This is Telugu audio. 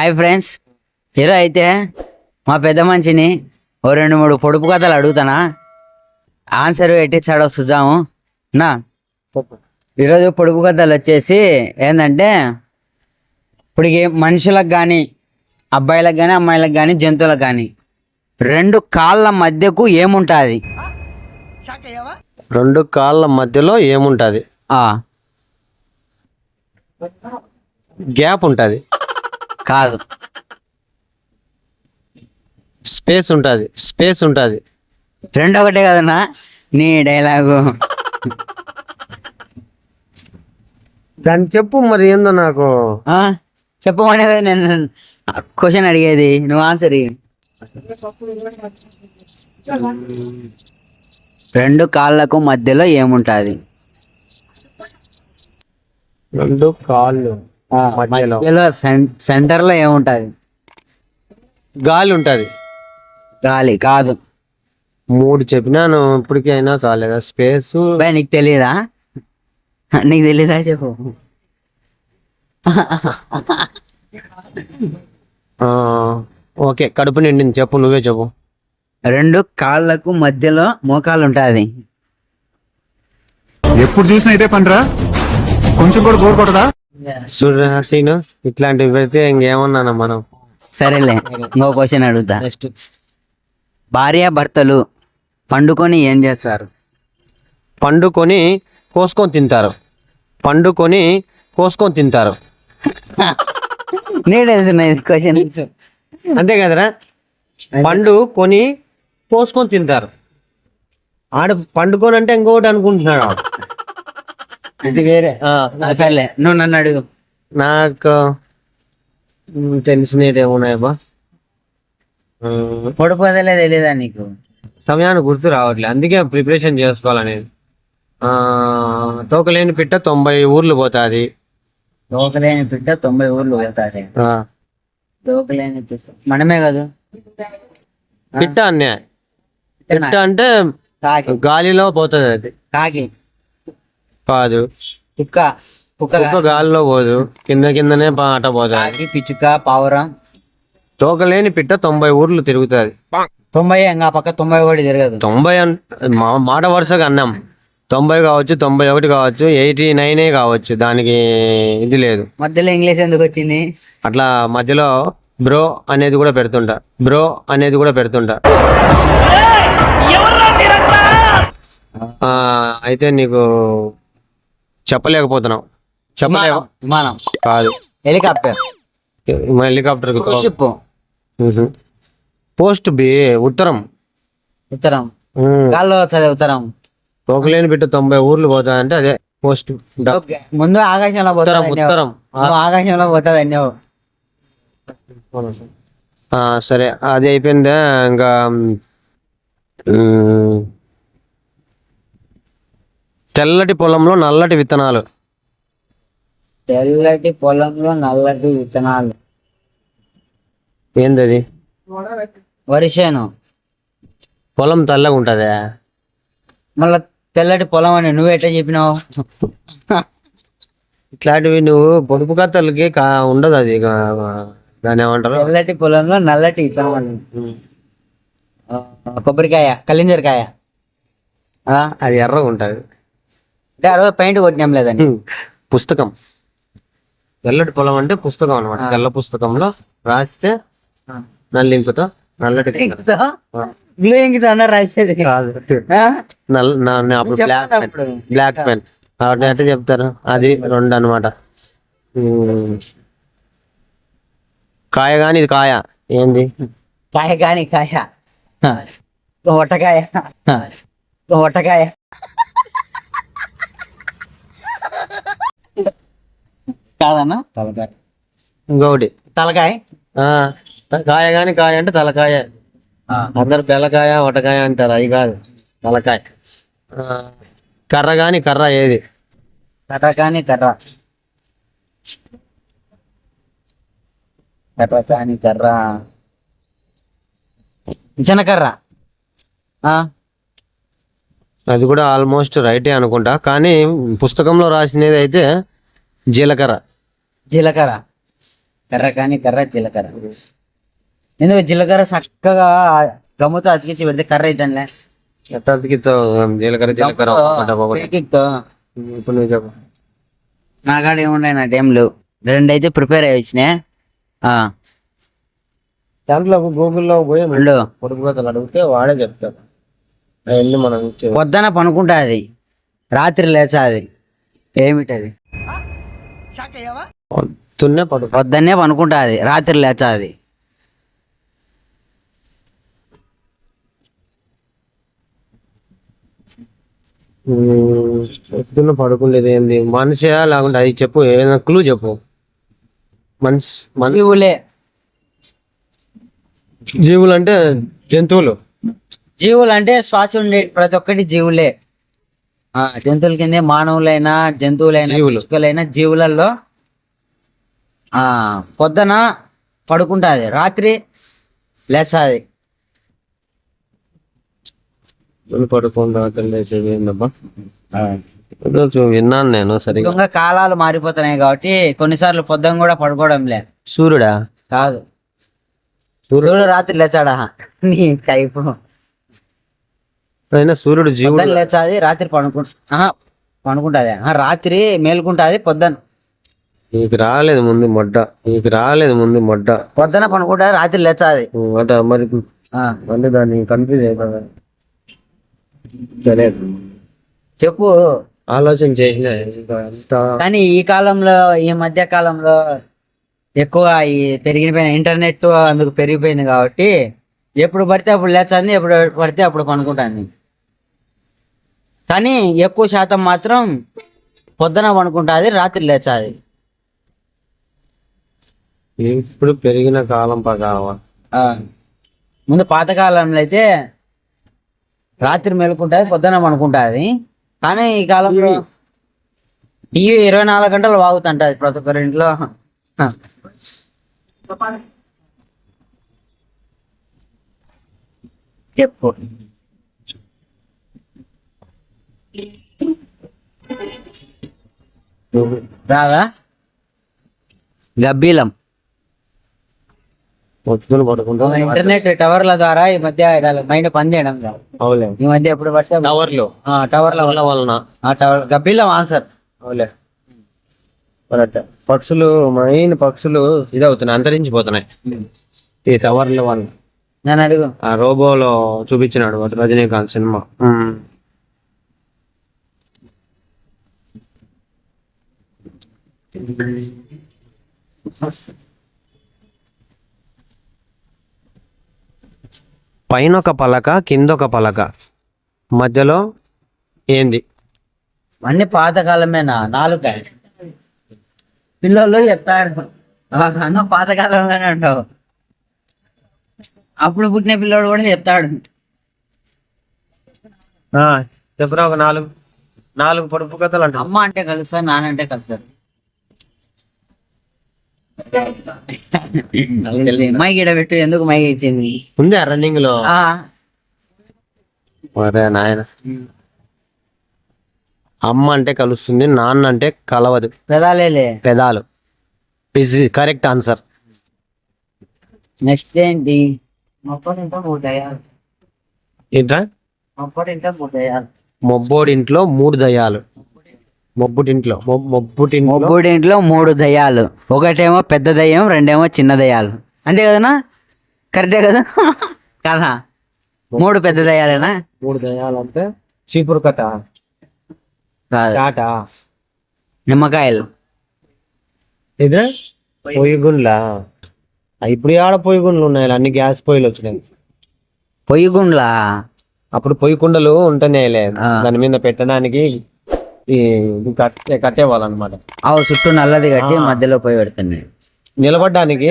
హాయ్ ఫ్రెండ్స్ హీరో అయితే మా పెద్ద మనిషిని ఓ రెండు మూడు పొడుపు కథలు అడుగుతానా? ఆన్సర్ పెట్టించాడో సుజాము నా ఈరోజు పొడుపు కథలు వచ్చేసి ఏంటంటే ఇప్పుడు మనుషులకు కానీ అబ్బాయిలకు కానీ అమ్మాయిలకు కానీ జంతువులకు కానీ రెండు కాళ్ళ మధ్యకు ఏముంటుంది? రెండు కాళ్ళ మధ్యలో ఏముంటది? గ్యాప్ ఉంటది. కాదు. స్పేస్ ఉంటది. స్పేస్ ఉంటది. రెండు ఒకటే కదన్నా? నీ డైలాగు. దాన్ని చెప్పు మరి ఏందో నాకు. ఆ, చెప్పమనే కదా నేను క్వశ్చన్ అడిగేది. నువ్వు ఆన్సర్ ఇయ్యి. రెండు కాళ్ళకు మధ్యలో ఏముంటుంది? రెండు కాళ్ళు. మధ్యలో. మధ్యలో. సెం- సెంటర్లో ఏముంటుంది? గాలి ఉంటది. గాలి కాదు. మూడు చెప్పినాను ఇప్పటికీ అయినా కాలేదా? స్పేస్? బాయ్ నీకు తెలియదా నీకు తెలీదా చెప్పు. ఓకే కడుపు నిండింది. చెప్పు నువ్వే చెప్పు. రెండు కాళ్ళకు మధ్యలో మోకాలు ఉంటుంది ఎప్పుడు చూసినా ఇదే పనిరా? కొంచెం కూడా బోర్ కొట్టదా? సూర్యసీను ఇట్లాంటివి పెడితే ఇంకేమన్నానా మనం. సరేలే ఇంకో క్వశ్చన్ అడుగుతా. నెక్స్ట్ భార్య భర్తలు పండుకొని ఏం చేస్తారు? పండుకొని కోసుకొని తింటారు. పండుకొని కోసుకొని తింటారు. నీకు తెలిసిన క్వశ్చన్ అంతే కదరా? పండు కొని కోసుకొని తింటారు. ఆడ పండుకొని అంటే ఇంకొకటి అనుకుంటున్నాడు. ఇది వేరే. సర్లే. నువ్వు నన్ను అడుగు. నాకు తెలిసినవి ఏమున్నాయి బా. పొడిపోదలే తెలియదా నీకు? సమయానికి గుర్తు రావట్లే. అందుకే ప్రిపరేషన్ చేసుకోవాలనేది. ఆ, తోకలేని పిట్ట తొంభై ఊర్లు పోతాది. దోకలేని పిట్ట తొంభై ఊర్లు పోతాది. ఆ, దోకలేని పిట్ట. మనమే కాదు. పిట్ట అన్నే పిట్ట అంటే కాకి. గాలిలో పోతుంది అది. కాకి. కాదు. కుక్క కుక్క కుక్క గాలిలో పోదు. కింద కిందనే పాట పోతుంది. కాకి పిచ్చుక పావురం. తోకలేని పిట్ట తొంభై ఊర్లు తిరుగుతుంది. తొంభై ఇంకా పక్క తొంభై ఒకటి తిరగదు తొంభై అన్- మా- మాట వరుసగా అన్నాం. తొంభై కావచ్చు తొంభై ఒకటి కావచ్చు ఎయిటీ నైనే కావచ్చు. దానికి ఇది లేదు. మధ్యలో ఇంగ్లీష్ ఎందుకు వచ్చింది? అట్లా మధ్యలో బ్రో అనేది కూడా పెడుతుంటా. బ్రో అనేది కూడా పెడుతుంటా. ఆ, అయితే నీకు విమానం కాదు. హెలికాప్టర్. Helicopter ship. పోస్ట్ బి ఉత్తరం. ఉత్తరం. గాల్లో చదివే ఉత్తరం. తోకలేని బిడ్డ తొంభై ఊర్లు పోతాయంటే అదే పోస్ట్. ముందు ఆకాశంలో ఉత్తరం ఉత్తరం. ఆకాశంలో పోతుంది అన్నావు ఆ, సరే. అది అయిపోయిందా. ఇంకా తెల్లటి పొలంలో నల్లటి విత్తనాలు. తెల్లటి పొలంలో నల్లటి విత్తనాలు. ఏంది అది వరిసేను. పొలం తెల్లగా ఉంటదా? మళ్ళా తెల్లటి పొలం అని నువ్వు ఎట్లా చెప్పినావు? ఇట్లాంటివి నువ్వు పొడుపు కథలకి కా ఉండదు అది దాన్ని ఏమంటారు? తెల్లటి పొలంలో నల్లటి విత్తనాలు. ఆ, కొబ్బరికాయ కలింజరకాయ. ఆ, అది ఎర్రగా ఉంటది. అంటే ఆ రోజు పెయింట్ కొట్టినాం లేదని పుస్తకం. తెల్లటి పొలం అంటే పుస్తకం అనమాట తెల్ల పుస్తకంలో రాస్తే నల్లి ఇంకుతో నల్లటి ఇంకితో అన్నారు రాసేది? కాదు. ఆ? నల్ల నా- నా అప్పుడు బ్లాక్ పెన్ అప్పుడు. బ్లాక్ పెన్ కాబట్టి ఎట్లా చెప్తారు? అది రెండు అనమాట కాయ గాని ఇది కాయ. ఏంది? కాయ కాని కాయ. ఒట్టకాయ ఒట్టకాయ కాదన్నా? తలకాయ. ఇంకొకటి. తలకాయ? ఆ, కాయ గాని కాయ అంటే తలకాయ. అందరు బెల్లకాయ వటకాయ అంటారు అవి కాదు. తలకాయ. ఆ, కర్ర గాని కర్ర ఏది? కర్ర కాని కర్ర. కర్ర కాని కర్ర. చిన్నకర్ర ఆ, అది కూడా ఆల్మోస్ట్ రైటే అనుకుంటా. కానీ పుస్తకంలో రాసినది అయితే జీలకర్ర. జీలకర్ర. కర్ర కానీ కర్ర జీలకర్ర. ఎందుకు జీలకర్ర చక్కగా గమ్ముతో అతికించి పెడితే కర్ర అవుతుందిలే ఎత్తానికి జీలకర్ర జీలకర్ర ఇప్పుడు నువ్వు చెప్పు. నా కాడ ఏమున్నాయి నా టైం లేవు రెండు అయితే ప్రిపేర్ అయ్యి వచ్చినాయి ఆ, దాంట్లో గూగుల్లో పోయి అడిగితే వాడే చెప్తాడు. మనం పొద్దున పనుకుంటా అది. రాత్రి లేచా అది ఏమిటది తున్నే పడుకో పొద్దున్నే పనుకుంటా అది రాత్రి లేచా అది పొద్దున్న పడుకోలేదు ఏంది? మనిషియా లేకుంటే అది చెప్పు ఏదైనా క్లూ చెప్పు. మనిషి మన జీవులే. జీవులు అంటే జంతువులు. జీవులు అంటే శ్వాస ఉండే ప్రతి ఒక్కటి జీవులే. ఆ, జంతువుల కిందే మానవులైనా జంతువులైనా జీవులు. పిచ్చుకలైనా జీవులలో పొద్దున పడుకుంటాది. రాత్రి పొద్దున్న ఏందబ్బా? ఈరోజు విన్నాను నేను సరిగా ఇంకా కాలాలు మారిపోతున్నాయి కాబట్టి కొన్నిసార్లు పొద్దున కూడా పడుకోవడం లే సూర్యుడా? కాదు. సూర్యుడు? రాత్రి లేచాడా? నీ కైపు అయినా సూర్యుడు జీవుడు. పొద్దున లేచాది రాత్రి పడుకుంటా పడుకుంటాది. ఆహా, రాత్రి మేలుకుంటాది పొద్దున. నీకు రాలేదు ముందు మొడ్డ. నీకు రాలేదు ముందు మొడ్డ. పొద్దున పనుకుంటాది రాత్రి లేచాది. అట మరి అంటే దాన్ని కన్ఫ్యూజ్ సరే చెప్పు. ఆలోచన చేసిన కానీ ఈ కాలంలో ఈ మధ్య కాలంలో ఎక్కువ ఈ పెరిగిపోయిన ఇంటర్నెట్ అందుకు పెరిగిపోయింది కాబట్టి ఎప్పుడు పడితే అప్పుడు లేచింది ఎప్పుడు పడితే అప్పుడు పనుకుంటుంది. కానీ ఎక్కువ శాతం మాత్రం పొద్దున పనుకుంటుంది రాత్రి లేచాది. ఇప్పుడు పెరిగిన కాలం ప్రకారం. ముందు పాతకాలంలో అయితే రాత్రి మేలుకుంటుంది పొద్దున పనుకుంటుంది కానీ ఈ కాలంలో టీవీ. ఇరవై నాలుగు గంటలు వాగుతుంటది ప్రతి ఒక్కరి ఇంట్లో. చెప్పు. రాదా? గబ్బీలం. ఇంటర్నెట్ టవర్ల ద్వారా ఈ మధ్య మైండ్ పని చేయడం. అవులే ఈ మధ్య ఎప్పుడు పడితే టవర్లు. ఆ, టవర్ల వలన. ఆ టవర్ గబ్బీలం ఆన్సర్ అవులే పక్షులు మెయిన్ పక్షులు ఇదవుతున్నాయి అంతరించిపోతున్నాయి. ఈ టవర్ల వల్ల నేను అడుగు. ఆ రోబోలో చూపించినాడు రజనీకాంత్ సినిమా. పైన ఒక పలక కింద ఒక పలక. మధ్యలో ఏంది? అన్ని పాతకాలమేనా? నాలుగు పిల్లలు చెప్తారు. పాతకాలంలోనే ఉంటావు అప్పుడు పుట్టిన పిల్లోడు కూడా చెప్తాడు. చెప్పరా ఒక నాలుగు నాలుగు పొడుపు కథలు అంట అమ్మ అంటే కలుస్తారు నాన్న అంటే కలుస్తారు. మైక్ ఇడ పెట్టు ఎందుకు మైక్ ఇచ్చింది ఉందా రన్నింగ్లో. నాయన. అమ్మ అంటే కలుస్తుంది నాన్న అంటే కలవదు. పెదాలేలే. పెదాలు. ఇస్ కరెక్ట్ ఆన్సర్ నెక్స్ట్ ఏంటి? మొప్పటింట మూడు దయాలు మొబ్బుటింట్లో మొబ్- మొబ్బుటింట్లో. మూడు దయ్యాలు. ఒకటేమో పెద్ద దయ్యం రెండేమో చిన్న దయ్యాలు. అంతే కదనా కరెక్టే కదా? కదా? మూడు పెద్ద దయ్యాలేనా? మూడు దయ్యాలు అంటే చీపురు కథ కాదు. నిమ్మకాయలు. ఇదే? పొయ్యి గుండ్లా? ఇప్పుడు ఆడ పొయ్యి గుండ్లు ఉన్నాయి అన్ని గ్యాస్ పొయ్యిలు వచ్చినాయి. పొయ్యి గుండ్లా? అప్పుడు పొయ్యి కుండలు ఉంటున్నాయిలే. దాని మీద పెట్టడానికి కట్టేవాళ్ళనమాట అవు చుట్టూ నల్లది కట్టి మధ్యలో పోయి పెడుతున్నాయి. నిలబడడానికి?